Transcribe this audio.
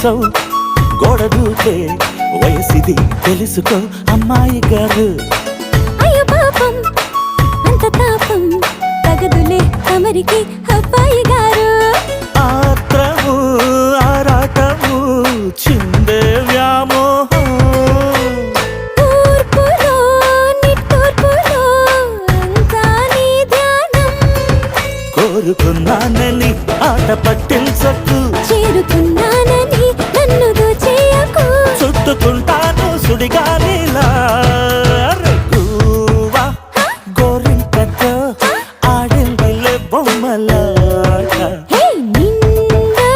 చేసావు గోడ దూకే వయసిది తెలుసుకో అమ్మాయి గారు. అయ్యో పాపం అంత తాపం తగదులే తమరికి అబ్బాయి గారు. ఆత్రము ఆరాటము చిందే వ్యామోహం. తూర్పులో నిట్టూర్పులో అంతా నీ ధ్యానం. కోరుకున్నానని ఆట పట్టించకు. సుడిగాలిలా రఘువా గోరింకతో ఆడిందిలే బొమ్మలాట. నిండా